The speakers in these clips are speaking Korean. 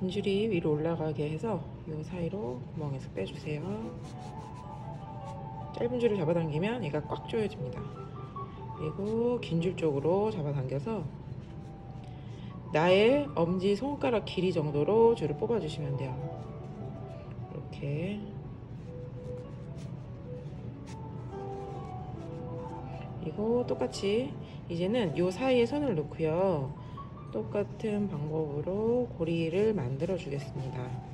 긴 줄이 위로 올라가게 해서 이 사이로 구멍에서 빼주세요. 짧은 줄을 잡아당기면 얘가 꽉 조여집니다. 그리고 긴 줄 쪽으로 잡아당겨서 나의 엄지 손가락 길이 정도로 줄을 뽑아주시면 돼요. 이렇게 그리고 똑같이 이제는 요 사이에 손을 놓고요. 똑같은 방법으로 고리를 만들어 주겠습니다.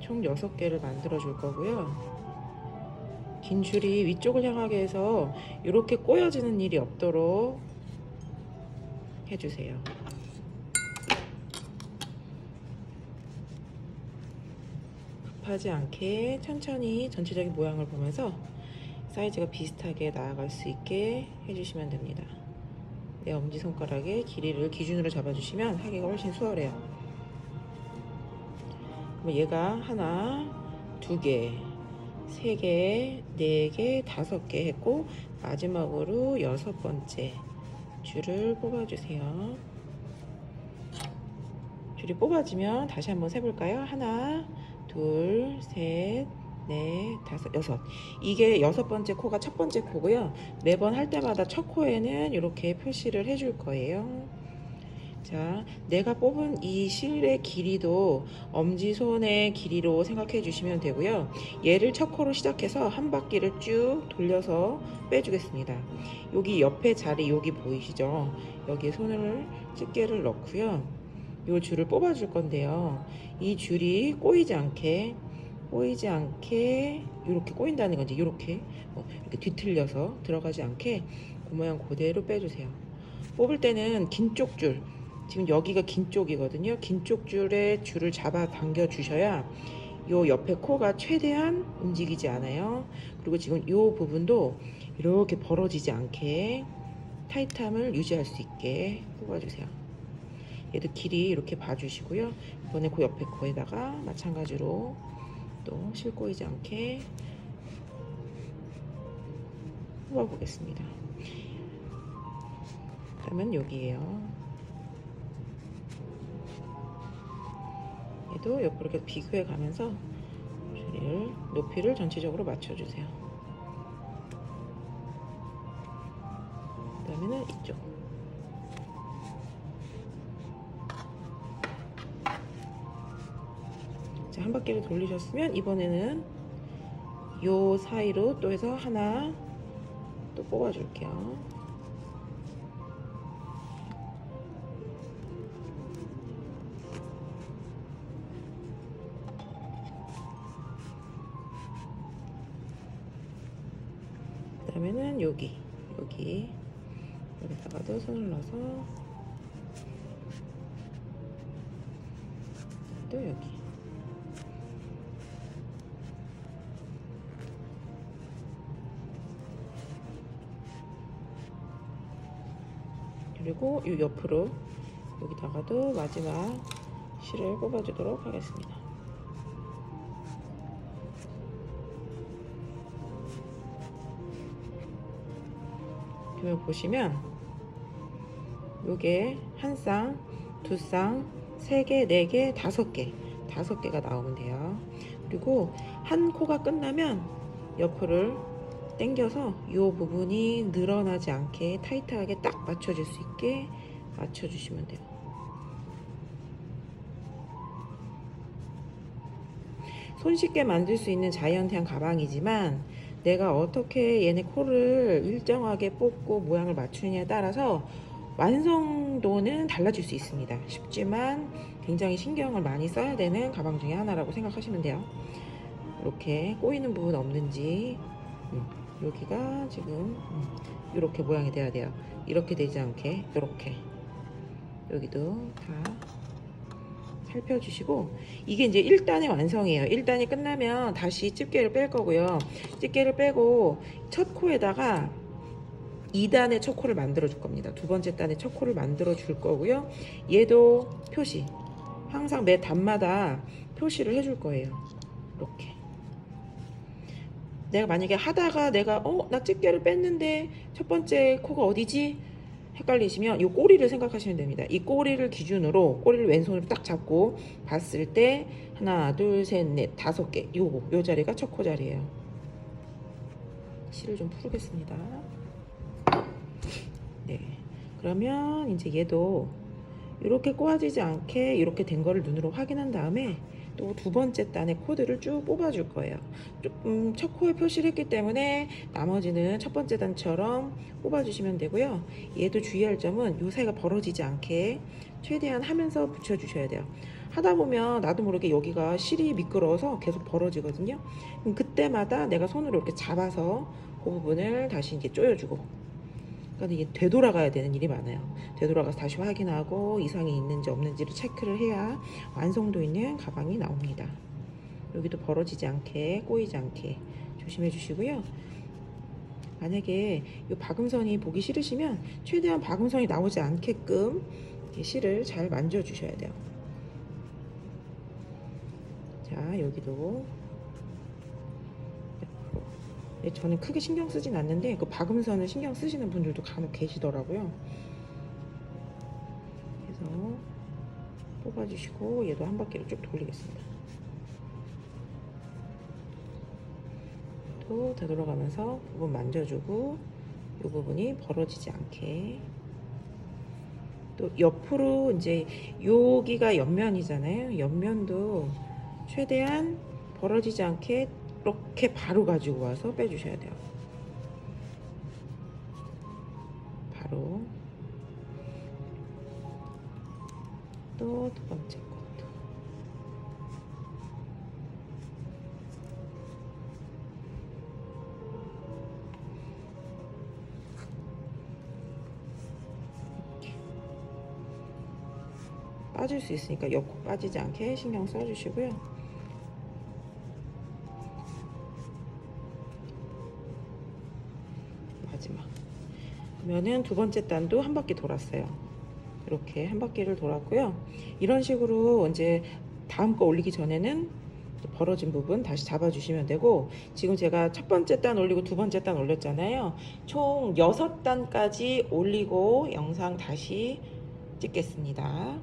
총 6개를 만들어 줄 거고요. 긴 줄이 위쪽을 향하게 해서 이렇게 꼬여지는 일이 없도록 해주세요. 급하지 않게 천천히 전체적인 모양을 보면서 사이즈가 비슷하게 나아갈 수 있게 해주시면 됩니다. 내 엄지손가락의 길이를 기준으로 잡아주시면 하기가 훨씬 수월해요. 그럼 얘가 하나, 두 개, 세 개, 네 개, 다섯 개 했고 마지막으로 여섯 번째 줄을 뽑아주세요. 줄이 뽑아지면 다시 한번 세볼까요? 하나, 둘, 셋, 넷, 다섯, 여섯. 이게 여섯 번째 코가 첫 번째 코고요. 매번 할 때마다 첫 코에는 이렇게 표시를 해줄 거예요. 자, 내가 뽑은 이 실의 길이도 엄지손의 길이로 생각해 주시면 되고요. 얘를 첫 코로 시작해서 한 바퀴를 쭉 돌려서 빼주겠습니다. 여기 옆에 자리 여기 보이시죠? 여기에 손을 집게를 넣고요. 이 줄을 뽑아 줄 건데요. 이 줄이 꼬이지 않게 꼬이지 않게 이렇게 꼬인다는 건지 이렇게 어, 이렇게 뒤틀려서 들어가지 않게 그 모양 그대로 빼주세요. 뽑을 때는 긴 쪽 줄, 지금 여기가 긴 쪽이거든요. 긴 쪽 줄에 줄을 잡아 당겨 주셔야 요 옆에 코가 최대한 움직이지 않아요. 그리고 지금 요 부분도 이렇게 벌어지지 않게 타이트함을 유지할 수 있게 뽑아주세요. 얘도 길이 이렇게 봐주시고요. 이번에 그 옆에 코에다가 마찬가지로 또 실꼬이지 않게 뽑아보겠습니다. 그러면 여기에요. 얘도 옆으로 이렇게 비교해 가면서 줄을 높이를 전체적으로 맞춰주세요. 그 다음에는 이쪽. 자, 한 바퀴를 돌리셨으면 이번에는 요 사이로 또 해서 하나 또 뽑아줄게요. 그 다음에는 여기, 여기, 여기다가도 손을 넣어서 그리고 이 옆으로 여기다가도 마지막 실을 뽑아주도록 하겠습니다. 그러면 보시면 요게 한 쌍, 두 쌍, 세 개, 네 개, 다섯 개, 다섯 개가 나오면 돼요. 그리고 한 코가 끝나면 옆을 당겨서 이 부분이 늘어나지 않게 타이트하게 딱 맞춰줄 수 있게 맞춰주시면 돼요. 손쉽게 만들 수 있는 자이언트한 가방이지만 내가 어떻게 얘네 코를 일정하게 뽑고 모양을 맞추느냐에 따라서 완성도는 달라질 수 있습니다. 쉽지만 굉장히 신경을 많이 써야 되는 가방 중에 하나라고 생각하시면 돼요. 이렇게 꼬이는 부분 없는지 음, 여기가 지금 음, 이렇게 모양이 돼야 돼요. 이렇게 되지 않게 이렇게 여기도 다 살펴주시고 이게 이제 1단의 완성이에요. 1단이 끝나면 다시 집게를 뺄 거고요. 집게를 빼고 첫 코에다가 2단의 첫 코를 만들어 줄 겁니다. 두 번째 단의 첫 코를 만들어 줄 거고요. 얘도 표시 항상 매 단마다 표시를 해줄 거예요. 이렇게 내가 만약에 하다가 내가 어 나 집게를 뺐는데 첫 번째 코가 어디지 헷갈리시면 이 꼬리를 생각하시면 됩니다. 이 꼬리를 기준으로 꼬리를 왼손으로 딱 잡고 봤을 때 하나, 둘, 셋, 넷, 다섯 개. 요거 요 자리가 첫 코 자리예요. 실을 좀 풀겠습니다. 네. 그러면 이제 얘도 이렇게 꼬아지지 않게 이렇게 된 거를 눈으로 확인한 다음에 또 두 번째 단의 코드를 쭉 뽑아줄 거예요. 조금 첫 코에 표시를 했기 때문에 나머지는 첫 번째 단처럼 뽑아주시면 되고요. 얘도 주의할 점은 요 사이가 벌어지지 않게 최대한 하면서 붙여주셔야 돼요. 하다 보면 나도 모르게 여기가 실이 미끄러워서 계속 벌어지거든요. 그때마다 내가 손으로 이렇게 잡아서 그 부분을 다시 이제 조여주고 그러니까 이게 되돌아가야 되는 일이 많아요. 되돌아가서 다시 확인하고 이상이 있는지 없는지를 체크를 해야 완성도 있는 가방이 나옵니다. 여기도 벌어지지 않게 꼬이지 않게 조심해 주시고요. 만약에 이 박음선이 보기 싫으시면 최대한 박음선이 나오지 않게끔 실을 잘 만져 주셔야 돼요. 자 여기도 네, 저는 크게 신경 쓰진 않는데 그 박음선을 신경 쓰시는 분들도 간혹 계시더라고요. 그래서 뽑아주시고 얘도 한 바퀴를 쭉 돌리겠습니다. 또 되돌아가면서 부분 만져주고 이 부분이 벌어지지 않게 또 옆으로 이제 여기가 옆면이잖아요. 옆면도 최대한 벌어지지 않게 이렇게 바로 가지고 와서 빼주셔야 돼요. 바로 또 두 번째 것도 이렇게. 빠질 수 있으니까 옆코 빠지지 않게 신경 써주시고요. 마지막. 그러면은 두 번째 단도 한 바퀴 돌았어요. 이렇게 한 바퀴를 돌았고요. 이런 식으로 이제 다음 거 올리기 전에는 벌어진 부분 다시 잡아주시면 되고 지금 제가 첫 번째 단 올리고 두 번째 단 올렸잖아요. 총 여섯 단까지 올리고 영상 다시 찍겠습니다.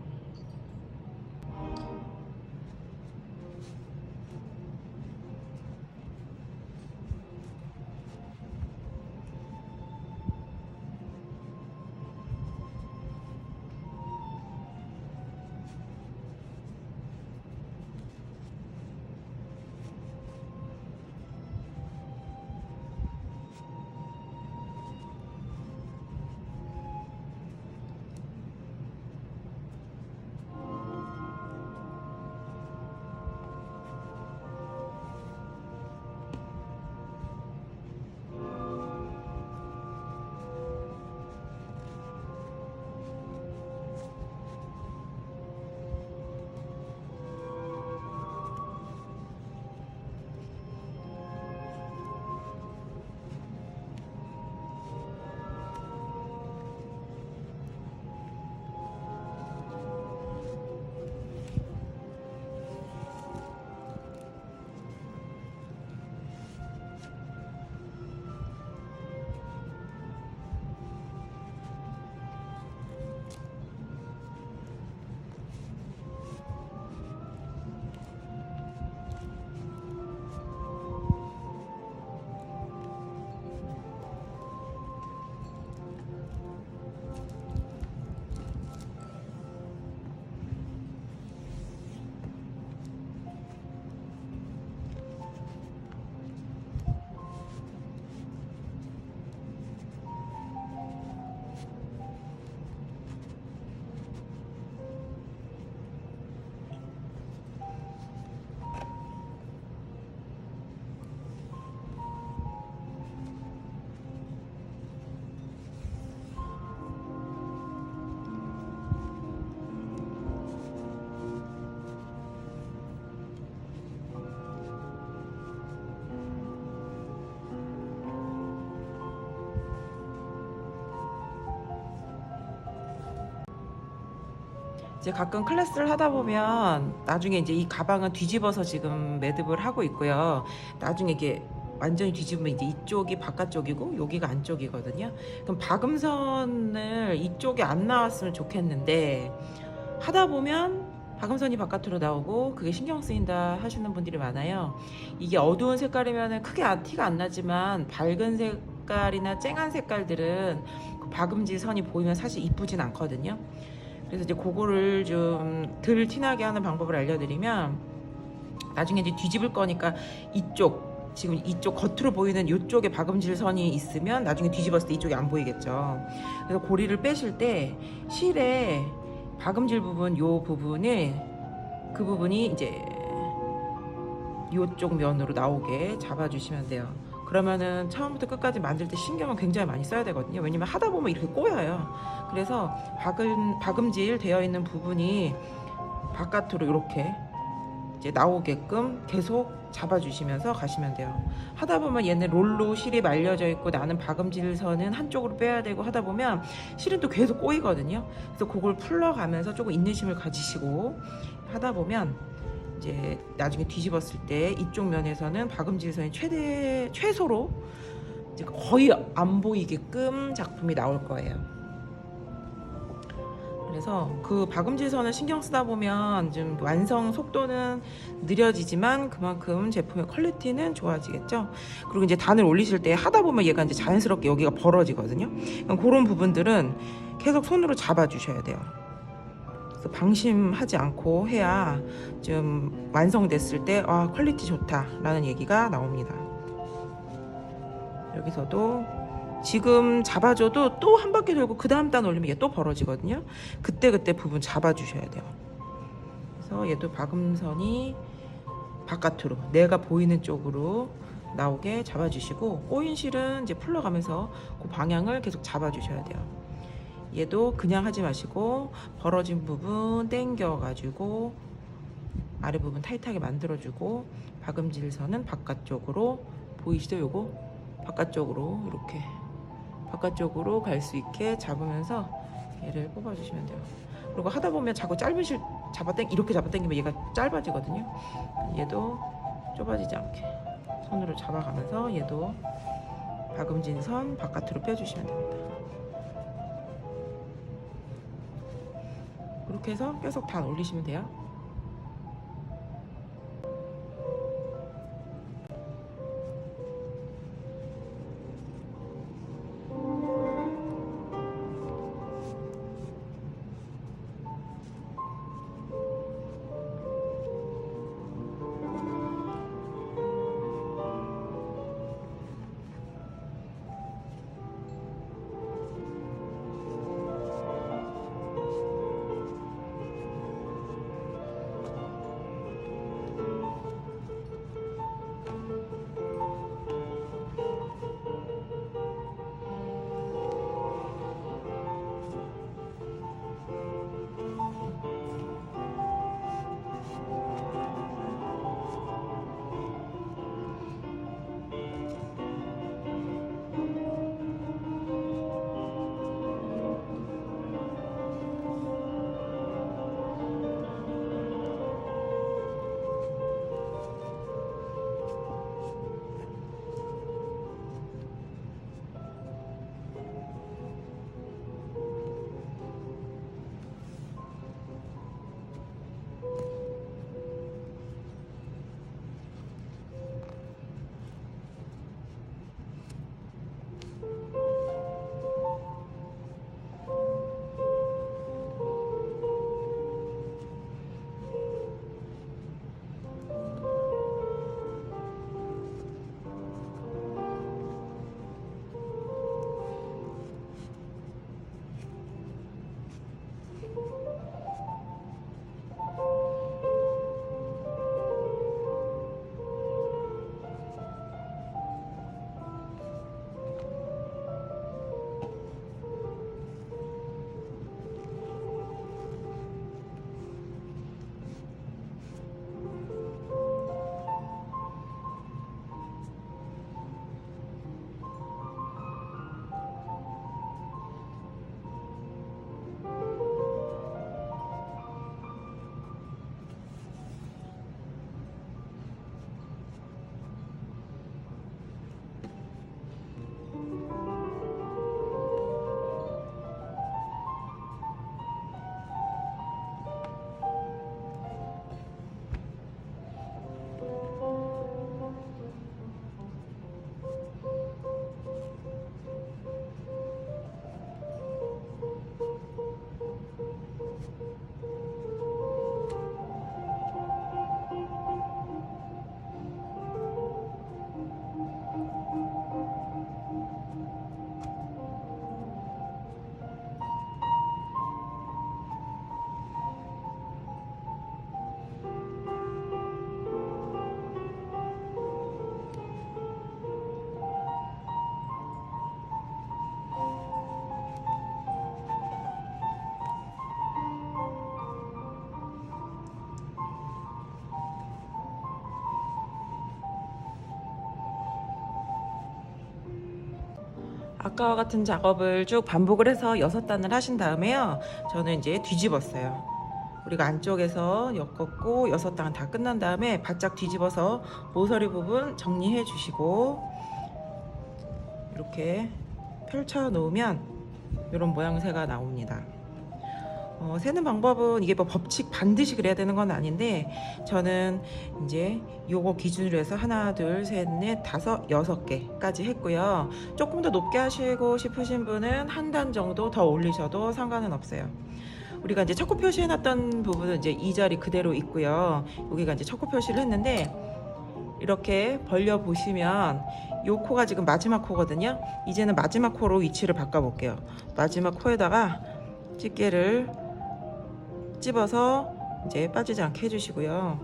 이제 가끔 클래스를 하다 보면 나중에 이제 이 가방은 뒤집어서 지금 매듭을 하고 있고요. 나중에 이게 완전히 뒤집으면 이제 이쪽이 바깥쪽이고 여기가 안쪽이거든요. 그럼 박음선을 이쪽에 안 나왔으면 좋겠는데 하다 보면 박음선이 바깥으로 나오고 그게 신경 쓰인다 하시는 분들이 많아요. 이게 어두운 색깔이면 크게 아- 티가 안 나지만 밝은 색깔이나 쨍한 색깔들은 그 박음질 선이 보이면 사실 이쁘진 않거든요. 그래서 이제 그거를 좀 덜 티나게 하는 방법을 알려드리면 나중에 이제 뒤집을 거니까 이쪽 지금 이쪽 겉으로 보이는 이쪽에 박음질 선이 있으면 나중에 뒤집었을 때 이쪽이 안 보이겠죠. 그래서 고리를 빼실 때 실에 박음질 부분 요 부분을 그 부분이 이제 요쪽 면으로 나오게 잡아주시면 돼요. 그러면은 처음부터 끝까지 만들 때 신경을 굉장히 많이 써야 되거든요. 왜냐면 하다 보면 이렇게 꼬여요. 그래서 박음 박음질 되어 있는 부분이 바깥으로 이렇게 이제 나오게끔 계속 잡아주시면서 가시면 돼요. 하다 보면 얘는 롤로 실이 말려져 있고 나는 박음질선은 한쪽으로 빼야 되고 하다 보면 실은 또 계속 꼬이거든요. 그래서 그걸 풀러가면서 조금 인내심을 가지시고 하다 보면 이제 나중에 뒤집었을 때 이쪽 면에서는 박음질 선이 최대 최소로 이제 거의 안 보이게끔 작품이 나올 거예요. 그래서 그 박음질 선을 신경 쓰다 보면 좀 완성 속도는 느려지지만 그만큼 제품의 퀄리티는 좋아지겠죠. 그리고 이제 단을 올리실 때 하다 보면 얘가 이제 자연스럽게 여기가 벌어지거든요. 그런 부분들은 계속 손으로 잡아주셔야 돼요. 방심하지 않고 해야 좀 완성됐을 때 아, 퀄리티 좋다라는 얘기가 나옵니다. 여기서도 지금 잡아줘도 또 한 바퀴 돌고 그 다음 단 올리면 얘또 벌어지거든요. 그때 그때 부분 잡아주셔야 돼요. 그래서 얘도 박음선이 바깥으로 내가 보이는 쪽으로 나오게 잡아주시고 꼬인 실은 이제 풀러가면서 그 방향을 계속 잡아주셔야 돼요. 얘도 그냥 하지 마시고 벌어진 부분 당겨가지고 아래 부분 타이트하게 만들어주고 박음질선은 바깥쪽으로 보이시죠? 요거 바깥쪽으로 이렇게 바깥쪽으로 갈 수 있게 잡으면서 얘를 뽑아주시면 돼요. 그리고 하다 보면 자꾸 짧은 실 잡아당 이렇게 잡아당기면 얘가 짧아지거든요. 얘도 좁아지지 않게 손으로 잡아가면서 얘도 박음진 선 바깥으로 빼주시면 됩니다. 그렇게 해서 계속 단 올리시면 돼요. 아까와 같은 작업을 쭉 반복을 해서 여섯 단을 하신 다음에요. 저는 이제 뒤집었어요. 우리가 안쪽에서 엮었고 여섯 단 다 끝난 다음에 바짝 뒤집어서 모서리 부분 정리해 주시고 이렇게 펼쳐 놓으면 이런 모양새가 나옵니다. 어, 세는 방법은 이게 뭐 법칙 반드시 그래야 되는 건 아닌데 저는 이제 요거 기준으로 해서 하나 둘 셋 넷 다섯 여섯 개까지 했고요. 조금 더 높게 하시고 싶으신 분은 한 단 정도 더 올리셔도 상관은 없어요. 우리가 이제 척구 표시해놨던 부분은 이제 이 자리 그대로 있고요. 여기가 이제 척구 표시를 했는데 이렇게 벌려 보시면 요 코가 지금 마지막 코거든요. 이제는 마지막 코로 위치를 바꿔 볼게요. 마지막 코에다가 집게를 찝어서 이제 빠지지 않게 해주시고요.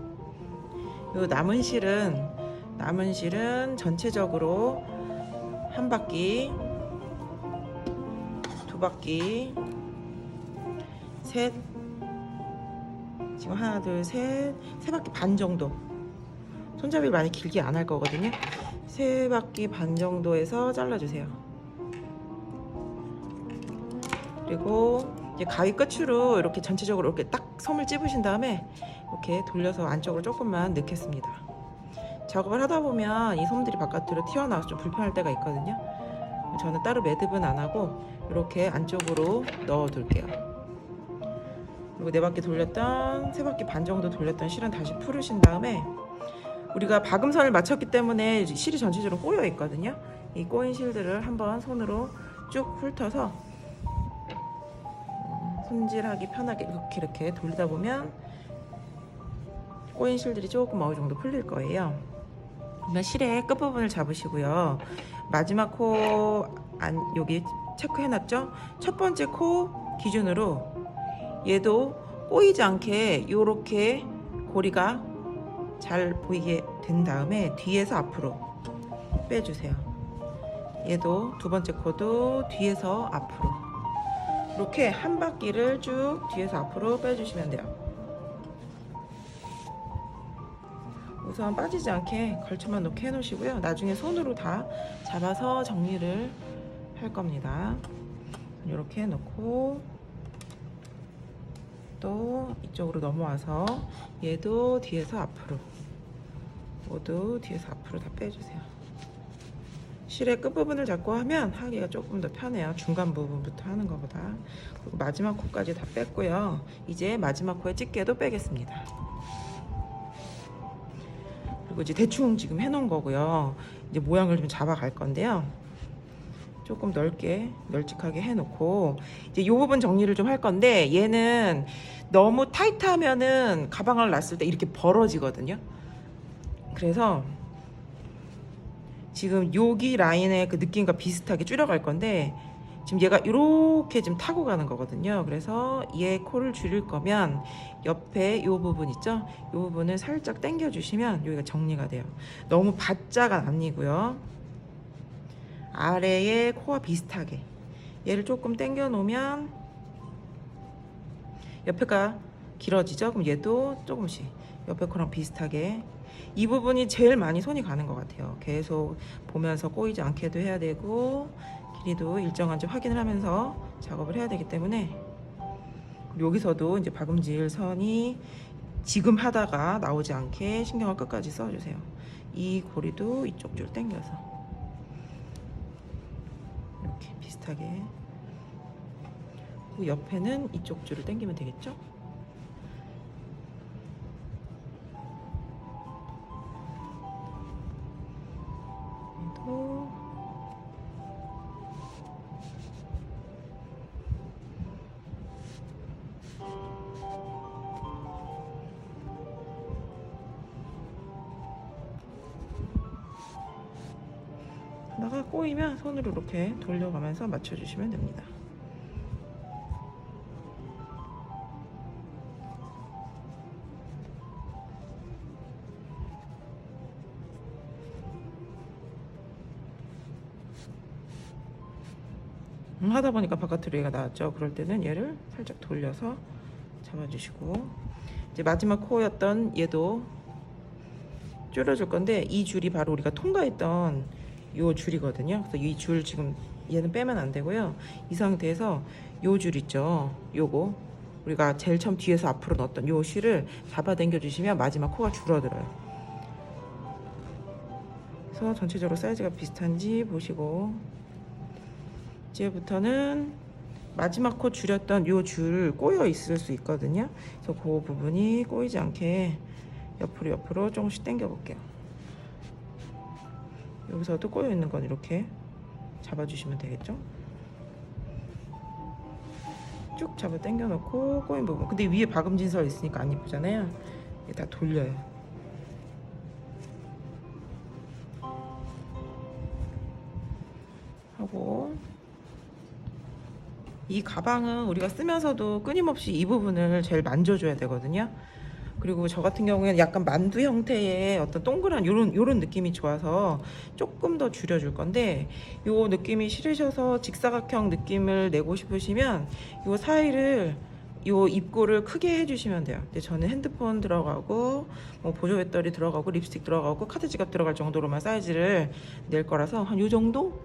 요 남은 실은 남은 실은 전체적으로 한 바퀴, 두 바퀴, 셋, 지금 하나, 둘, 셋, 세 바퀴 반 정도. 손잡이를 많이 길게 안 할 거거든요. 세 바퀴 반 정도에서 잘라주세요. 그리고 가위 끝으로 이렇게 전체적으로 이렇게 딱 솜을 찝으신 다음에 이렇게 돌려서 안쪽으로 조금만 넣겠습니다. 작업을 하다 보면 이 솜들이 바깥으로 튀어나와서 좀 불편할 때가 있거든요. 저는 따로 매듭은 안 하고 이렇게 안쪽으로 넣어 둘게요. 그리고 네 바퀴 돌렸던 세 바퀴 반 정도 돌렸던 실은 다시 풀으신 다음에 우리가 박음선을 맞췄기 때문에 실이 전체적으로 꼬여 있거든요. 이 꼬인 실들을 한번 손으로 쭉 훑어서 손질하기 편하게 이렇게 이렇게 돌리다 보면 꼬인 실들이 조금 어느 정도 풀릴 거예요. 그러면 실의 끝부분을 잡으시고요. 마지막 코 안, 여기 체크해놨죠? 첫 번째 코 기준으로 얘도 꼬이지 않게 이렇게 고리가 잘 보이게 된 다음에 뒤에서 앞으로 빼주세요. 얘도 두 번째 코도 뒤에서 앞으로 이렇게 한 바퀴를 쭉 뒤에서 앞으로 빼주시면 돼요. 우선 빠지지 않게 걸쳐만 놓게 해놓으시고요. 나중에 손으로 다 잡아서 정리를 할 겁니다. 이렇게 해놓고 또 이쪽으로 넘어와서 얘도 뒤에서 앞으로 모두 뒤에서 앞으로 다 빼주세요. 실의 끝부분을 잡고 하면 하기가 조금 더 편해요. 중간 부분부터 하는 것보다. 그리고 마지막 코까지 다 뺐고요. 이제 마지막 코에 집게도 빼겠습니다. 그리고 이제 대충 지금 해놓은 거고요. 이제 모양을 좀 잡아갈 건데요. 조금 넓게 널찍하게 해놓고 이제 이 부분 정리를 좀 할 건데 얘는 너무 타이트하면은 가방을 놨을 때 이렇게 벌어지거든요. 그래서 지금 여기 라인의 그 느낌과 비슷하게 줄여갈 건데 지금 얘가 이렇게 지금 타고 가는 거거든요. 그래서 얘 코를 줄일 거면 옆에 이 부분 있죠? 이 부분을 살짝 당겨 주시면 여기가 정리가 돼요. 너무 바짝은 아니고요. 아래에 코와 비슷하게 얘를 조금 당겨 놓으면 옆에가 길어지죠? 그럼 얘도 조금씩 옆에 코랑 비슷하게 이 부분이 제일 많이 손이 가는 것 같아요. 계속 보면서 꼬이지 않게도 해야 되고 길이도 일정한지 확인을 하면서 작업을 해야 되기 때문에 여기서도 이제 박음질 선이 지금 하다가 나오지 않게 신경을 끝까지 써주세요. 이 고리도 이쪽 줄 당겨서 이렇게 비슷하게 옆에는 이쪽 줄을 당기면 되겠죠? 손으로 이렇게 돌려가면서 맞춰주시면 됩니다. 음, 하다 보니까 바깥으로 얘가 나왔죠. 그럴 때는 얘를 살짝 돌려서 잡아주시고 이제 마지막 코였던 얘도 줄여줄 건데 이 줄이 바로 우리가 통과했던 요 줄이거든요. 그래서 이 줄 지금 얘는 빼면 안 되고요. 이 상태에서 요 줄 있죠. 요거 우리가 제일 처음 뒤에서 앞으로 넣었던 요 실을 잡아당겨 주시면 마지막 코가 줄어들어요. 그래서 전체적으로 사이즈가 비슷한지 보시고 이제부터는 마지막 코 줄였던 요 줄 꼬여 있을 수 있거든요. 그래서 그 부분이 꼬이지 않게 옆으로 옆으로 조금씩 당겨 볼게요. 여기서도 꼬여 있는 건 이렇게 잡아주시면 되겠죠. 쭉 잡아 당겨 놓고 꼬인 부분. 근데 위에 박음진설 있으니까 안 이쁘잖아요. 이게 다 돌려요. 하고 이 가방은 우리가 쓰면서도 끊임없이 이 부분을 제일 만져줘야 되거든요. 그리고 저 같은 경우에는 약간 만두 형태의 어떤 동그란 요런 요런 느낌이 좋아서 조금 더 줄여줄 건데 요 느낌이 싫으셔서 직사각형 느낌을 내고 싶으시면 요 사이를 요 입구를 크게 해주시면 돼요. 근데 저는 핸드폰 들어가고 뭐 보조 배터리 들어가고 립스틱 들어가고 카드 지갑 들어갈 정도로만 사이즈를 낼 거라서 한 요 정도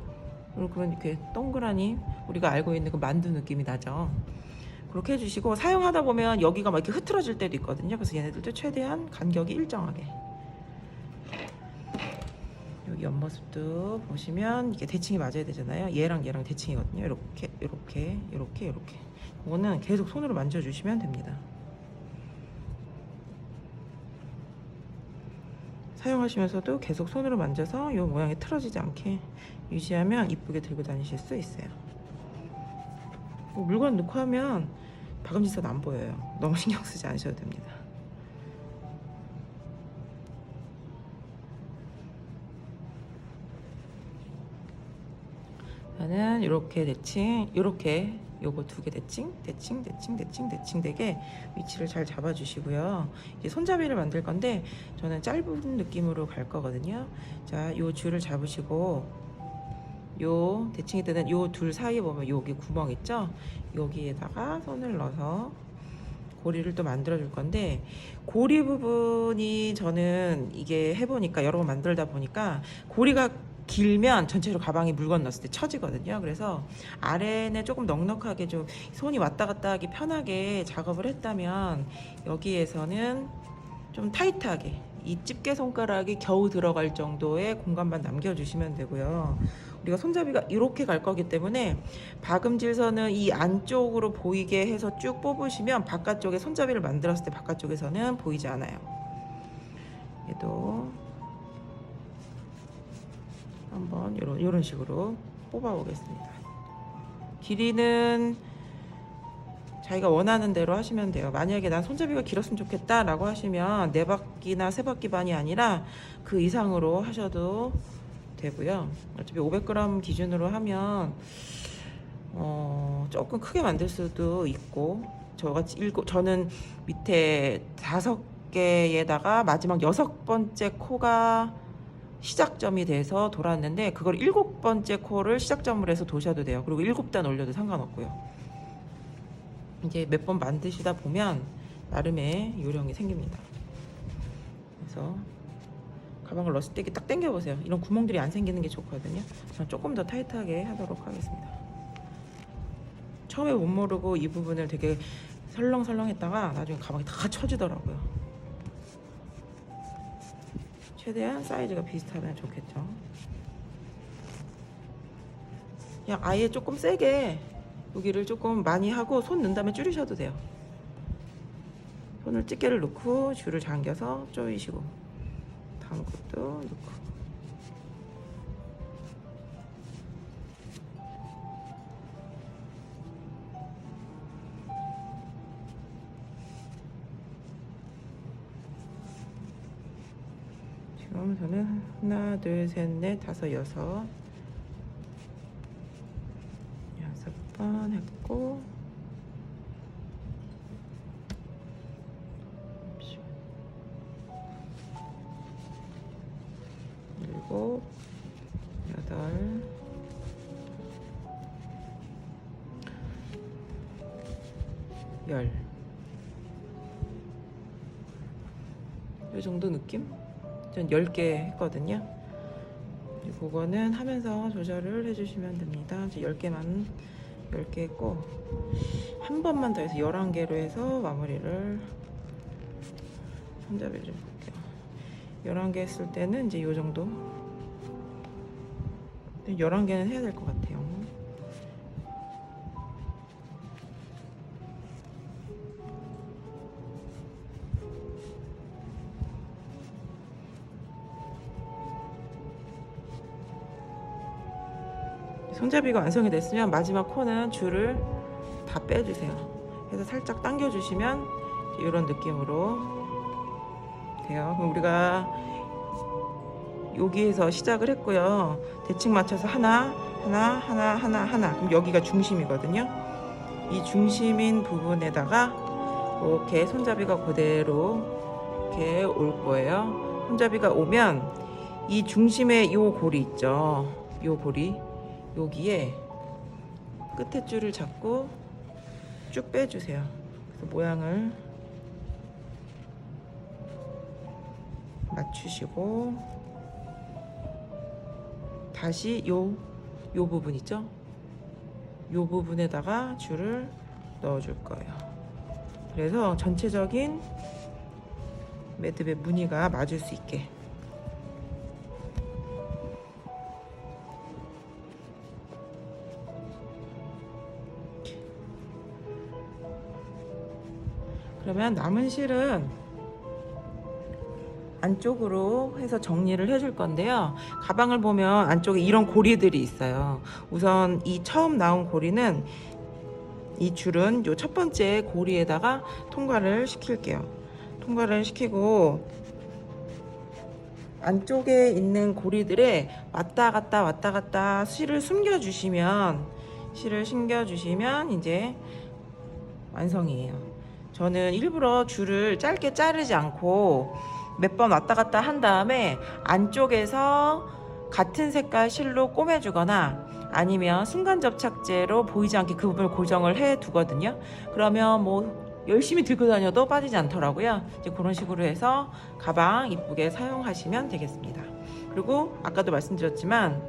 그런 이렇게 동그라니 우리가 알고 있는 그 만두 느낌이 나죠. 그렇게 해주시고 사용하다 보면 여기가 막 이렇게 흐트러질 때도 있거든요. 그래서 얘네들도 최대한 간격이 일정하게. 여기 옆모습도 보시면 이게 대칭이 맞아야 되잖아요. 얘랑 얘랑 대칭이거든요. 이렇게 이렇게 이렇게 이렇게. 그거는 계속 손으로 만져주시면 됩니다. 사용하시면서도 계속 손으로 만져서 이 모양이 틀어지지 않게 유지하면 이쁘게 들고 다니실 수 있어요. 뭐 물건 넣고 하면 박음질선 안 보여요. 너무 신경 쓰지 않으셔도 됩니다. 저는 이렇게 대칭, 이렇게 요거 두 개 대칭, 대칭, 대칭, 대칭, 대칭 되게 위치를 잘 잡아주시고요. 이제 손잡이를 만들 건데 저는 짧은 느낌으로 갈 거거든요. 자, 요 줄을 잡으시고 요 대칭이 되는 요 둘 사이에 보면 여기 구멍 있죠? 여기에다가 손을 넣어서 고리를 또 만들어 줄 건데 고리 부분이 저는 이게 해보니까 여러 번 만들다 보니까 고리가 길면 전체로 가방에 물건 넣었을 때 처지거든요. 그래서 아래는 조금 넉넉하게 좀 손이 왔다 갔다 하기 편하게 작업을 했다면 여기에서는 좀 타이트하게 이 집게 손가락이 겨우 들어갈 정도의 공간만 남겨주시면 되고요. 우리가 손잡이가 이렇게 갈 거기 때문에 박음질선은 이 안쪽으로 보이게 해서 쭉 뽑으시면 바깥쪽에 손잡이를 만들었을 때 바깥쪽에서는 보이지 않아요. 얘도 한번 이런 이런 식으로 뽑아 보겠습니다. 길이는 자기가 원하는 대로 하시면 돼요. 만약에 난 손잡이가 길었으면 좋겠다라고 하시면 네 바퀴나 세 바퀴 반이 아니라 그 이상으로 하셔도 되고요. 어차피 500g 기준으로 하면 어, 조금 크게 만들 수도 있고 저같이 일곱 저는 밑에 다섯 개에다가 마지막 여섯 번째 코가 시작점이 돼서 돌았는데 그걸 일곱 번째 코를 시작점으로 해서 도셔도 돼요. 그리고 일곱 단 올려도 상관없고요. 이제 몇 번 만드시다 보면 나름의 요령이 생깁니다. 그래서 가방을 넣었을 때 딱 당겨 보세요. 이런 구멍들이 안 생기는 게 좋거든요. 저는 조금 더 타이트하게 하도록 하겠습니다. 처음에 못 모르고 이 부분을 되게 설렁설렁 했다가 나중에 가방이 다 처지더라고요. 최대한 사이즈가 비슷하면 좋겠죠. 그냥 아예 조금 세게 여기를 조금 많이 하고 손 넣은 다음에 줄이셔도 돼요. 손을 집게를 넣고 줄을 잠겨서 조이시고 다음 것도 넣고. 지금 저는 하나 둘셋넷 다섯 여섯. 여섯 번 했고 이 정도 느낌? 전 10개 했거든요. 그거는 하면서 조절을 해주시면 됩니다. 이제 10개만 10개 했고 한 번만 더 해서 11개로 해서 마무리를 손잡이 좀 볼게요. 11개 했을 때는 이제 이 정도 11개는 해야 될 것 같아요. 손잡이가 완성이 됐으면 마지막 코는 줄을 다 빼주세요. 그래서 살짝 당겨주시면 이런 느낌으로 돼요. 그럼 우리가 여기에서 시작을 했고요. 대칭 맞춰서 하나, 하나, 하나, 하나, 하나. 그럼 여기가 중심이거든요. 이 중심인 부분에다가 이렇게 손잡이가 그대로 이렇게 올 거예요. 손잡이가 오면 이 중심에 요 고리 있죠. 요 고리. 여기에 끝에 줄을 잡고 쭉 빼주세요. 그래서 모양을 맞추시고 다시 요, 요 부분 있죠? 요 부분에다가 줄을 넣어줄 거예요. 그래서 전체적인 매듭의 무늬가 맞을 수 있게 그러면 남은 실은 안쪽으로 해서 정리를 해줄 건데요. 가방을 보면 안쪽에 이런 고리들이 있어요. 우선 이 처음 나온 고리는 이 줄은 요 첫 번째 고리에다가 통과를 시킬게요. 통과를 시키고 안쪽에 있는 고리들에 왔다 갔다 왔다 갔다 실을 숨겨주시면 실을 숨겨주시면 이제 완성이에요. 저는 일부러 줄을 짧게 자르지 않고 몇 번 왔다 갔다 한 다음에 안쪽에서 같은 색깔 실로 꼬매주거나 아니면 순간 접착제로 보이지 않게 그 부분을 고정을 해 두거든요. 그러면 뭐 열심히 들고 다녀도 빠지지 않더라고요. 이제 그런 식으로 해서 가방 이쁘게 사용하시면 되겠습니다. 그리고 아까도 말씀드렸지만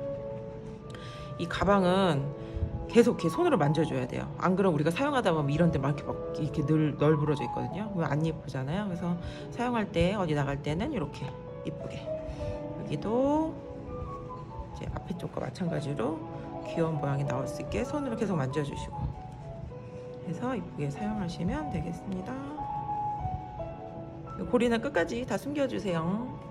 이 가방은 계속 이렇게 손으로 만져줘야 돼요. 안 그러면 우리가 사용하다 보면 이런 데막 이렇게 막 이렇게 늘 널브러져 있거든요. 안 예쁘잖아요. 그래서 사용할 때 어디 나갈 때는 이렇게 이쁘게 여기도 이제 앞에 쪽과 마찬가지로 귀여운 모양이 나올 수 있게 손으로 계속 만져주시고 해서 이쁘게 사용하시면 되겠습니다. 고리는 끝까지 다 숨겨주세요.